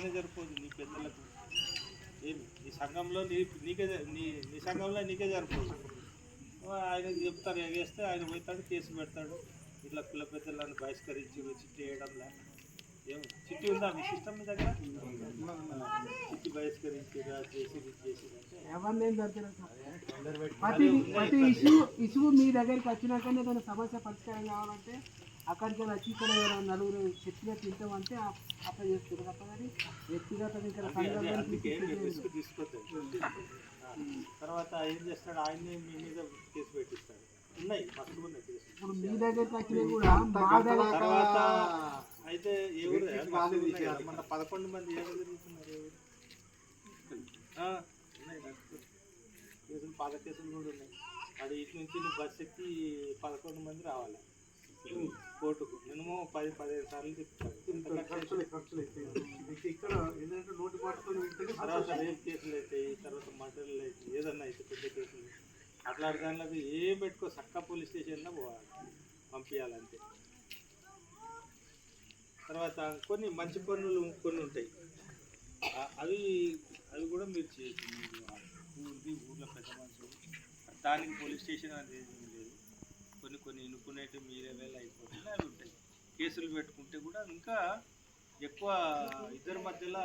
అట్లనే సరిపోదు నీ పెద్దలకు. ఏమి నీ సంఘంలో నీ నీకే నీ నీ సంఘంలో నీకే సరిపోదు. ఆయనకి చెప్తారు ఎగేస్తే ఆయన పోతాడు కేసు పెడతాడు. ఇట్లా కుల పెద్దలను బహిష్కరించి చిట్టి వేయడంలా. ఏం? చిట్టి ఉందా మీ సిస్టమ్ మీ దగ్గర? చిట్టి బహిష్కరించి ఇలా చేసి ఇది చేసి అంటే ఎవరిని ఏం దొరకలేదు సార్. ప్రతి ప్రతి ఇష్యూ ఇష్యూ మీ దగ్గరికి వచ్చినాకనే ఏదైనా సమస్య పరిష్కారం కావాలంటే అక్కడికి వచ్చి ఇక్కడ నలుగురు చెప్పినట్టు వింటామంటే అప్లై చేస్తారు. తప్ప కానీ వ్యక్తిగతంగా ఇక్కడ ఆ, తర్వాత ఏం చేస్తాడు? ఆయన్ని మీ మీద కేసు పెట్టిస్తాడు. ఉన్నాయి మస్తు ఉన్నాయి కేసు ఇప్పుడు మీ వచ్చినవి కూడా మా దగ్గర తర్వాత అయితే కదా. మొన్న పదకొండు మంది తిరుగుతున్నారు? ఉన్నాయి నాకు. కేసులు పాత కేసులు కూడా ఉన్నాయి. అది ఇటు నుంచి బస్ ఎక్కి పదకొండు మంది రావాలి. కోర్టుకు మినిమం పది పదిహేను సార్లు తిప్పుతారు ఇక్కడ ఏంటంటే నోటి మాటతో తర్వాత రేప్ కేసులు అవుతాయి తర్వాత మటర్లు అవుతాయి ఏదన్నా అయితే పెద్ద కేసులు. అట్లాంటి దానిలో ఏం పెట్టుకో చక్క పోలీస్ స్టేషన్లో పోవాలి. పంపించాలంతే తర్వాత కొన్ని మంచి పనులు కొన్ని ఉంటాయి. అవి అవి కూడా మీరు చేసి ఊరిది ఊర్లో పెద్ద మనుషులు. దానికి పోలీస్ స్టేషన్ అనేది కొన్ని కొన్ని ఇనుకునేటివి మీరే వేళ అయిపోతుంది అవి ఉంటాయి. కేసులు పెట్టుకుంటే కూడా ఇంకా ఎక్కువ ఇద్దరి మధ్యలో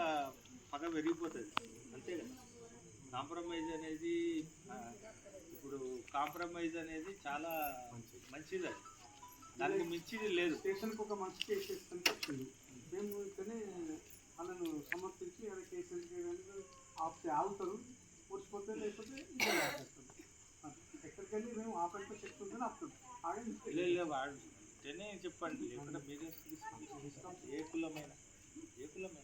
పగ పెరిగిపోతుంది. అంతే కదా? కాంప్రమైజ్ అనేది ఇప్పుడు కాంప్రమైజ్ అనేది చాలా మంచిది అది. దానికి మించిది లేదు. స్టేషన్కి ఒక మంచి కేసు వేసుకొని వచ్చింది. మేము ఇక్కడనే వాళ్ళను సమర్పించి అలా కేసు చేయడానికి ఆపితే ఆగుతారు వచ్చిపోతే లేకపోతే ఎక్కడికైనా మేము ఆపడితే చెప్తుందని ఆపుతాం వాడు చెప్పండి లేకుండా మీరే ఏ కులమైన ఏ కులమైన.